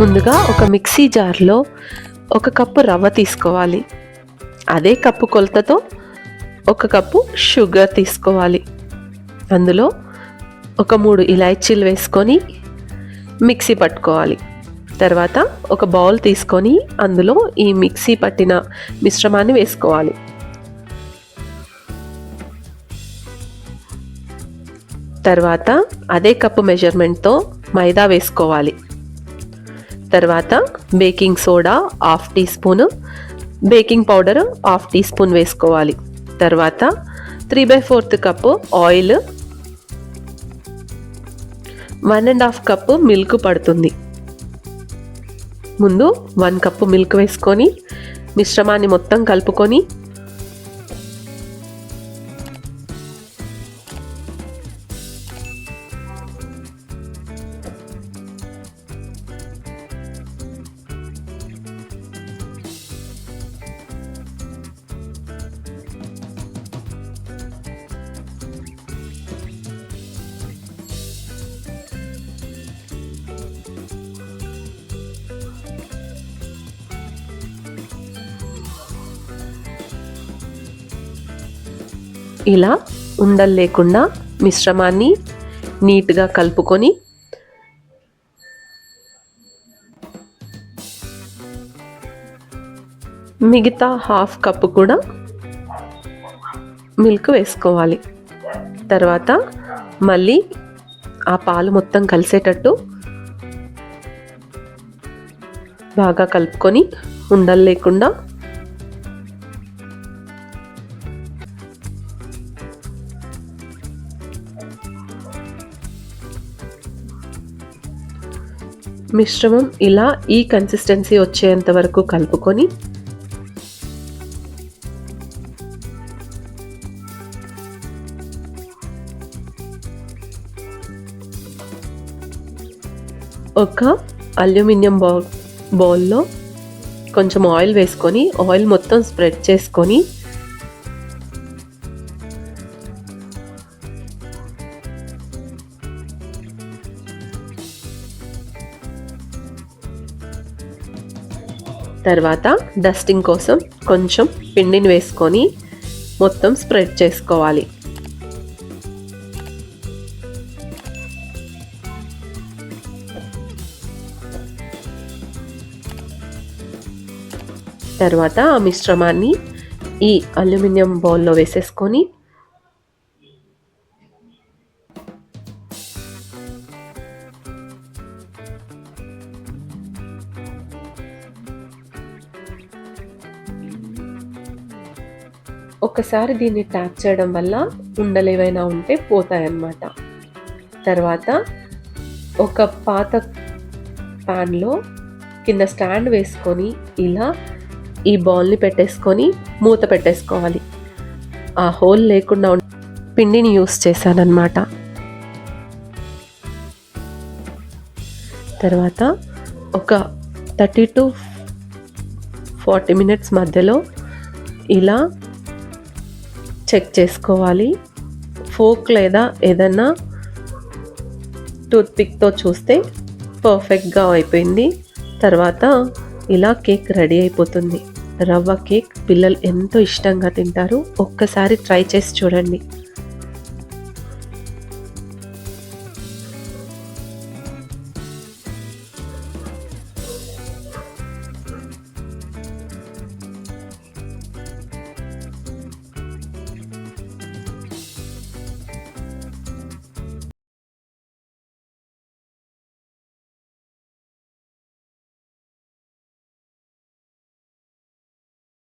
ముందుగా ఒక మిక్సీ జార్లో ఒక కప్పు రవ్వ తీసుకోవాలి. అదే కప్పు కొలతతో ఒక కప్పు షుగర్ తీసుకోవాలి. అందులో ఒక మూడు ఇలాచీలు వేసుకొని మిక్సీ పట్టుకోవాలి. తర్వాత ఒక బౌల్ తీసుకొని అందులో ఈ మిక్సీ పట్టిన మిశ్రమాన్ని వేసుకోవాలి. తర్వాత అదే కప్పు మెజర్మెంట్తో మైదా వేసుకోవాలి. తర్వాత baking soda half teaspoon baking powder half teaspoon వేసుకోవాలి. తర్వాత three by fourth cup oil one and half cup milk పడుతుంది. ముందు వన్ కప్పు మిల్క్ వేసుకొని మిశ్రమాన్ని మొత్తం కలుపుకొని ఇలా ఉండలు లేకుండా మిశ్రమాన్ని నీట్గా కలుపుకొని మిగతా హాఫ్ కప్పు కూడా మిల్క్ వేసుకోవాలి. తర్వాత మళ్ళీ ఆ పాలు మొత్తం కలిసేటట్టు బాగా కలుపుకొని ఉండలు లేకుండా మిశ్రమం ఇలా ఈ కన్సిస్టెన్సీ వచ్చేంత వరకు కలుపుకొని ఒక అల్యూమినియం బౌల్ బౌల్లో కొంచెం ఆయిల్ వేసుకొని ఆయిల్ మొత్తం స్ప్రెడ్ చేసుకొని తర్వాత డస్టింగ్ కోసం కొంచెం పిండిని వేసుకొని మొత్తం స్ప్రెడ్ చేసుకోవాలి. తర్వాత ఆ మిశ్రమాన్ని ఈ అల్యూమినియం బౌల్లో వేసేసుకొని ఒకసారి దీన్ని ట్యాప్ చేయడం వల్ల ఉండలేవైనా ఉంటే పోతాయన్నమాట. తర్వాత ఒక పాత ప్యాన్లో కింద స్టాండ్ వేసుకొని ఇలా ఈ బౌల్ని పెట్టేసుకొని మూత పెట్టేసుకోవాలి. ఆ హోల్ లేకుండా పిండిని యూస్ చేశానన్నమాట. తర్వాత ఒక థర్టీ టు ఫార్టీ మినిట్స్ మధ్యలో ఇలా చెక్ చేసుకోవాలి. ఫోక్ లేదా ఏదన్నా టూత్పిక్తో చూస్తే పర్ఫెక్ట్గా అయిపోయింది. తర్వాత ఇలా కేక్ రెడీ అయిపోతుంది. రవ్వ కేక్ పిల్లలు ఎంతో ఇష్టంగా తింటారు. ఒక్కసారి ట్రై చేసి చూడండి.